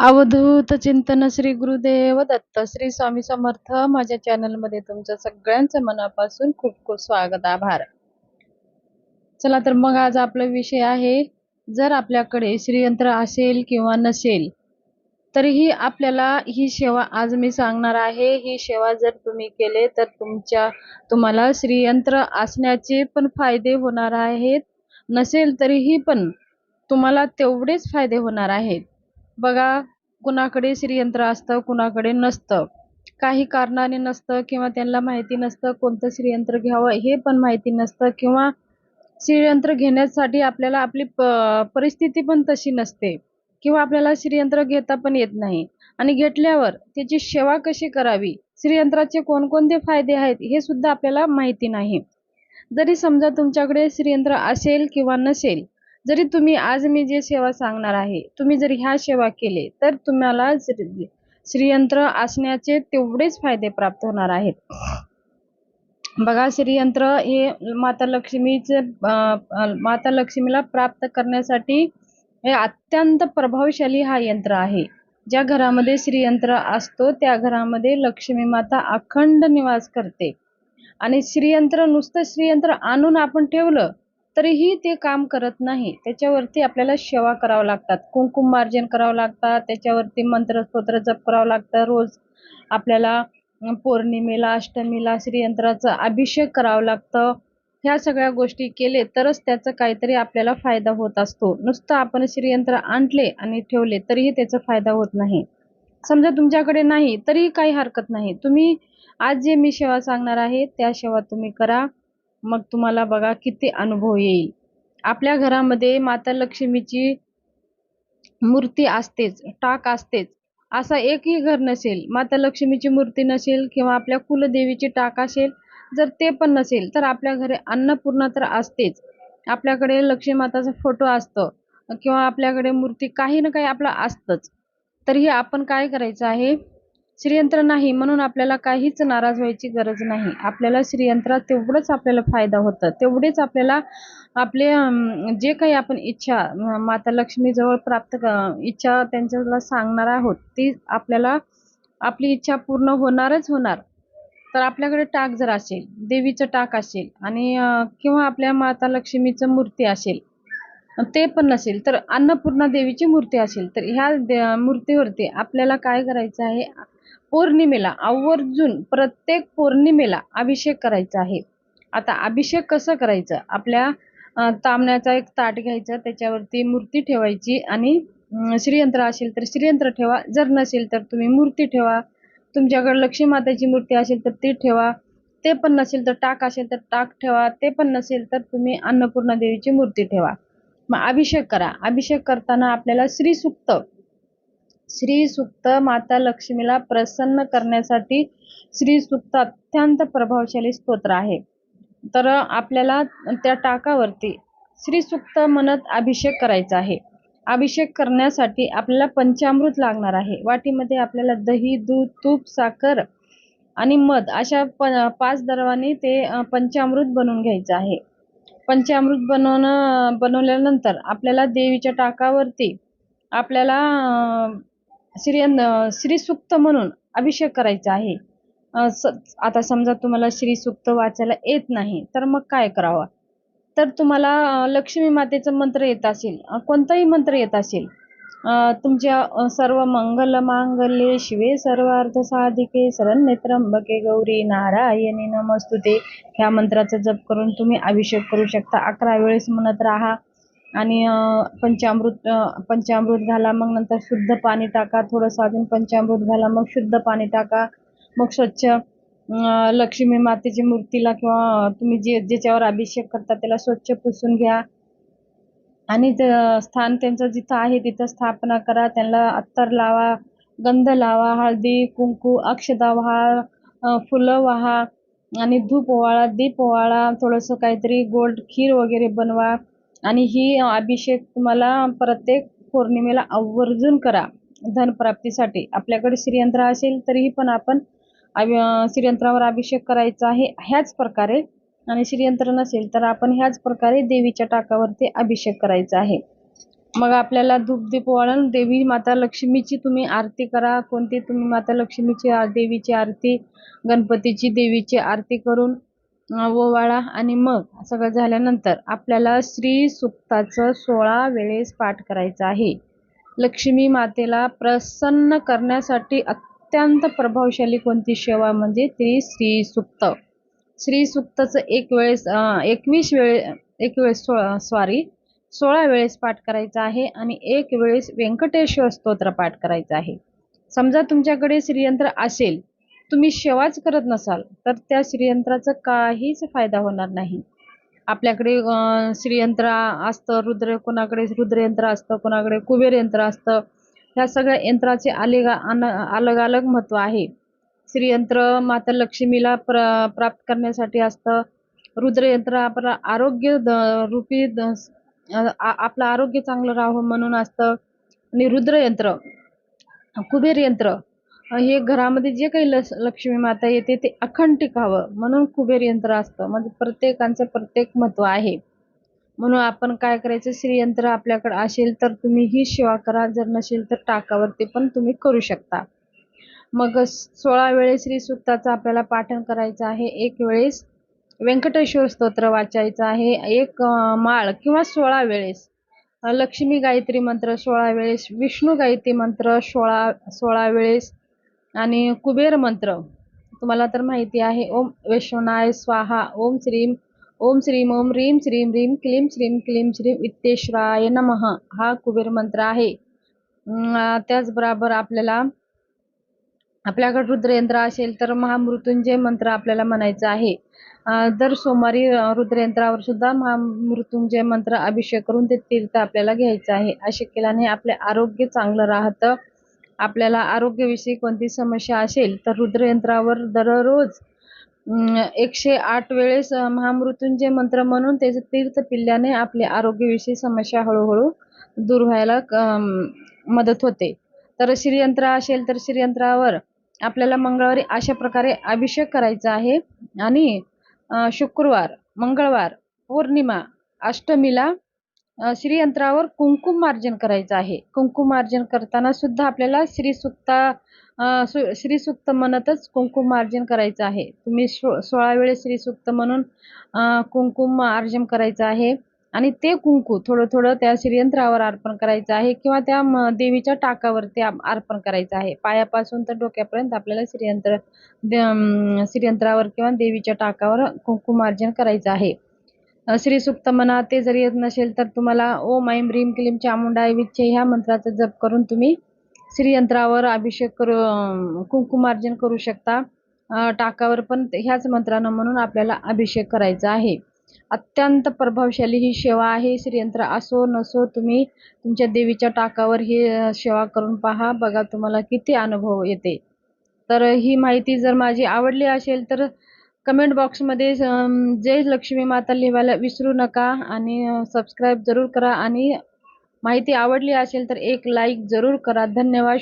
अवधूत चिंतन श्री गुरुदेव दत्त श्री स्वामी समर्थ. माझ्या चॅनलमध्ये तुमच्या सगळ्यांचं मनापासून खूप खूप स्वागत आभार. चला तर मग आज आपला विषय आहे जर आपल्याकडे श्रीयंत्र असेल किंवा नसेल तरीही आपल्याला ही सेवा आज मी सांगणार आहे. ही सेवा जर तुम्ही केले तर तुमच्या तुम्हाला श्रीयंत्र असण्याचे पण फायदे होणार आहेत. नसेल तरीही पण तुम्हाला तेवढेच फायदे होणार आहेत. बघा कुणाकडे श्रीयंत्र असतं कुणाकडे नसतं. काही कारणाने नसतं किंवा त्यांना माहिती नसतं कोणतं श्रीयंत्र घ्यावं हे पण माहिती नसतं किंवा श्रीयंत्र घेण्यासाठी आपल्याला आपली परिस्थिती पण तशी नसते. किंवा आपल्याला श्रीयंत्र घेता पण येत नाही. आणि घेतल्यावर त्याची सेवा कशी करावी? श्रीयंत्राचे कोणकोणते फायदे आहेत हे सुद्धा आपल्याला माहिती नाही. जरी समजा तुमच्याकडे श्रीयंत्र असेल किंवा नसेल जरी तुम्ही आज मी जे सेवा सांगणार आहे तुम्ही जर ह्या सेवा केले तर तुम्हाला श्रीयंत्र असण्याचे तेवढेच फायदे प्राप्त होणार आहेत. बघा श्रीयंत्र हे माता लक्ष्मीचे माता लक्ष्मीला प्राप्त करण्यासाठी हे अत्यंत प्रभावशाली हा यंत्र आहे. ज्या घरामध्ये श्रीयंत्र असतो त्या घरामध्ये लक्ष्मी माता अखंड निवास करते. आणि श्रीयंत्र नुसतं श्रीयंत्र आणून आपण ठेवलं तरीही ते काम करत नाही. त्याच्यावरती आपल्याला सेवा करावं लागतात. कुंकुम मार्जन करावं लागतात. त्याच्यावरती मंत्रस्तोत्र जप करावं लागतं. रोज आपल्याला पौर्णिमेला अष्टमीला श्रीयंत्राचा अभिषेक करावं लागतं. ह्या सगळ्या गोष्टी केले तरच त्याचा काहीतरी आपल्याला फायदा होत असतो. नुसतं आपण श्रीयंत्र आणले आणि ठेवले तरीही त्याचा फायदा होत नाही. समजा तुमच्याकडे नाही तरीही काही हरकत नाही. तुम्ही आज जे मी सेवा सांगणार आहे त्या सेवा तुम्ही करा. मग तुम्हाला बघा किती अनुभव येईल. आपल्या घरामध्ये माता लक्ष्मीची मूर्ती असतेच टाक असतेच असा एकही घर नसेल माता लक्ष्मीची मूर्ती नसेल किंवा आपल्या कुलदेवीची टाक असेल जर ते पण नसेल तर आपल्या घरी अन्नपूर्णा तर असतेच. आपल्याकडे लक्ष्मी माताचा फोटो असतो किंवा आपल्याकडे मूर्ती काही ना काही आपलं असतंच. तरीही आपण काय करायचं आहे? श्रीयंत्र नाही म्हणून आपल्याला काहीच नाराज व्हायची गरज नाही. आपल्याला श्रीयंत्रात तेवढंच आपल्याला फायदा होतं. तेवढेच आपल्याला आपले जे काही आपण इच्छा माता लक्ष्मीजवळ प्राप्त इच्छा त्यांच्याला सांगणार आहोत ती आपल्याला आपली इच्छा पूर्ण होणारच होणार. तर आपल्याकडे टाक जर असेल देवीचं टाक असेल आणि किंवा आपल्या माता लक्ष्मीचं मूर्ती असेल ते पण नसेल तर अन्नपूर्णा देवीची मूर्ती असेल तर ह्या मूर्तीवरती आपल्याला काय करायचं आहे? पौर्णिमेला आवर्जून प्रत्येक पौर्णिमेला अभिषेक करायचा आहे. आता अभिषेक कसं करायचं? आपल्या तांबण्याचा एक ताट घ्यायचं त्याच्यावरती मूर्ती ठेवायची आणि श्रीयंत्र असेल तर श्रीयंत्र ठेवा जर नसेल तर तुम्ही मूर्ती ठेवा. तुमच्याकडे लक्ष्मी माताची मूर्ती असेल तर ती ठेवा. ते पण नसेल तर टाक असेल तर टाक ठेवा. ते पण नसेल तर तुम्ही अन्नपूर्णा देवीची मूर्ती ठेवा. मग अभिषेक करा. अभिषेक करताना आपल्याला श्री श्रीसुक्त श्री माता लक्ष्मीला प्रसन्न करण्यासाठी श्रीसुक्त अत्यंत प्रभावशाली स्तोत्र आहे. तर आपल्याला त्या टाकावरती श्री सुक्त म्हणत अभिषेक करायचा आहे. अभिषेक करण्यासाठी आपल्याला पंचामृत लागणार आहे. वाटीमध्ये आपल्याला दही दूध तूप साखर आणि मध अशा प पाच दरवाने ते पंचामृत बनवून घ्यायचं आहे. पंचामृत बनवणं बनवल्यानंतर आपल्याला देवीच्या टाकावरती आपल्याला श्री श्रीसुक्त म्हणून अभिषेक करायचा आहे. आता समजा तुम्हाला श्रीसुक्त वाचायला येत नाही तर मग काय करावं? तर तुम्हाला लक्ष्मी मातेचं मंत्र येत असेल कोणताही मंत्र येत असेल तुमच्या सर्व मंगल मांगल्ये शिवे सर्वार्थ साधिके शरण्य त्र्यंबके गौरी नारायणी नमस्तुते. ह्या मंत्राचा जप करून तुम्ही अभिषेक करू शकता. अकरा वेळेस म्हणत राहा. आणि पंचामृत पंचामृत घाला मग नंतर शुद्ध पाणी टाका थोडंसं अजून पंचामृत घाला मग शुद्ध पाणी टाका मग स्वच्छ लक्ष्मी मातेची मूर्तीला किंवा तुम्ही जे ज्याच्यावर अभिषेक करता त्याला स्वच्छ पुसून घ्या. आणि स्थान त्यांचं जिथं आहे तिथं स्थापना करा त्यांना अत्तर लावा गंध लावा हळदी कुंकू अक्षदा व्हा फुलं वाहा आणि धूप ओवाळा दीप ओवाळा थोडंसं काहीतरी गोल्ड खीर वगैरे बनवा. आणि ही अभिषेक तुम्हाला प्रत्येक पौर्णिमेला आवर्जून करा धनप्राप्तीसाठी. आपल्याकडे श्रीयंत्र असेल तरीही पण आपण श्रीयंत्रावर अभिषेक करायचा आहे ह्याच प्रकारे. आणि श्रीयंत्र नसेल तर आपण ह्याच प्रकारे देवीच्या टाकावरती अभिषेक करायचा आहे. मग आपल्याला धूपदीप वाळून देवी माता लक्ष्मीची तुम्ही आरती करा. कोणती? तुम्ही माता लक्ष्मीची देवीची आरती गणपतीची देवीची आरती करून ओवाळा आणि मग सगळं झाल्यानंतर आपल्याला श्री सुक्ताचं सोळा वेळेस पाठ करायचं आहे. लक्ष्मी मातेला प्रसन्न करण्यासाठी अत्यंत प्रभावशाली कोणती सेवा म्हणजे ती श्री सुक्त. श्री सुक्तचं एक वेळेस एकवीस वेळे एक वेळेस सोळा सॉरी सोळा वेळेस पाठ करायचा आहे आणि एक वेळेस व्यंकटेश्वर स्तोत्र पाठ करायचं आहे. समजा तुमच्याकडे श्रीयंत्र असेल तुम्ही सेवाच करत नसाल तर त्या श्रीयंत्राचा काहीच फायदा होणार नाही. आपल्याकडे श्रीयंत्र असतं रुद्र कोणाकडे रुद्रयंत्र असतं कोणाकडे कुबेर यंत्र असतं ह्या सगळ्या यंत्राचे अलग अलग अलग महत्त्व आहे. श्रीयंत्र माता लक्ष्मीला प्र प्राप्त करण्यासाठी असतं. रुद्रयंत्र आपलं आरोग्य द- रूपी द- आपलं आरोग्य चांगलं राहावं म्हणून असतं. आणि रुद्रयंत्र कुबेर यंत्र हे घरामध्ये जे काही लस लक्ष्मी माता येते ते अखंड टिकावं म्हणून कुबेर यंत्र असतं. म्हणजे प्रत्येकांचं प्रत्येक महत्त्व आहे. म्हणून आपण काय करायचं श्रीयंत्र आपल्याकडे असेल तर तुम्ही ही सेवा करा जर नसेल तर टाकावरती पण तुम्ही करू शकता. मग सोळा वेळेस श्री सुक्ताचं आपल्याला पाठन करायचं आहे. एक वेळेस व्यंकटेश्वर स्तोत्र वाचायचं आहे. एक माळ किंवा सोळा वेळेस. लक्ष्मी गायत्री मंत्र सोळा वेळेस. विष्णू गायत्री मंत्र सोळा सोळा वेळेस. आणि कुबेर मंत्र. तुम्हाला तर माहिती आहे ओम वैश्वनाय स्वाहा ओम श्रीम ओम श्रीम ओम रीम श्रीम रीम क्लीम श्रीम क्लीम श्रीम इत्तेश्वराय नमः. हा कुबेर मंत्र आहे. त्याचबरोबर आपल्याला आपल्याकडे रुद्रयंत्र असेल तर महामृत्युंजय मंत्र आपल्याला म्हणायचं आहे. दर सोमवारी रुद्रयंत्रावर सुद्धा महामृत्युंजय मंत्र अभिषेक करून ते तीर्थ आपल्याला घ्यायचं आहे. असे केल्याने आपले आरोग्य चांगलं राहतं. आपल्याला आरोग्याविषयी कोणती समस्या असेल तर रुद्रयंत्रावर दररोज एकशे आठ वेळेस महामृत्युंजय मंत्र म्हणून त्याचे तीर्थ पिल्ल्याने आपल्या आरोग्याविषयी समस्या हळूहळू दूर व्हायला मदत होते. तर श्रीयंत्र असेल तर श्रीयंत्रावर आपल्याला मंगळवारी अशा प्रकारे अभिषेक करायचा आहे. आणि शुक्रवार मंगळवार पौर्णिमा अष्टमीला श्रीयंत्रावर कुंकुम मार्जन करायचं आहे. कुंकुम मार्जन करताना सुद्धा आपल्याला श्रीसुक्ता सु- श्रीसुक्त म्हणतच कुंकुम मार्जन करायचं आहे. तुम्ही सो सोळा वेळेस श्रीसुक्त म्हणून कुंकुम अर्जन करायचं आहे. आणि ते कुंकू थोडं थोडं त्या श्रीयंत्रावर अर्पण करायचं आहे किंवा त्या म- देवीच्या टाकावर ते अर्पण करायचं आहे. पायापासून तर डोक्यापर्यंत आपल्याला श्रीयंत्र श्रीयंत्रावर किंवा देवीच्या टाकावर कुंकुम अर्जन करायचं आहे. श्री सुक्त म्हणा ते जर येत नसेल तर तुम्हाला ओम ऐम रीम क्लीम चामुंडा विच्छे ह्या मंत्राचा जप करून तुम्ही श्रीयंत्रावर अभिषेक करू कुंकुमार्जन करू शकता. टाकावर पण ह्याच मंत्रानं म्हणून आपल्याला अभिषेक करायचा आहे. अत्यंत प्रभावशाली ही सेवा आहे. श्रीयंत्र असो नसो तुम्ही तुमच्या देवीच्या टाकावर ही सेवा करून पहा. बघा तुम्हाला किती अनुभव येते. तर ही माहिती जर माझी आवडली असेल तर कमेंट बॉक्समध्ये जय लक्ष्मी माता लिहायला विसरू नका आणि सबस्क्राईब जरूर करा आणि माहिती आवडली असेल तर एक लाईक जरूर करा. धन्यवाद.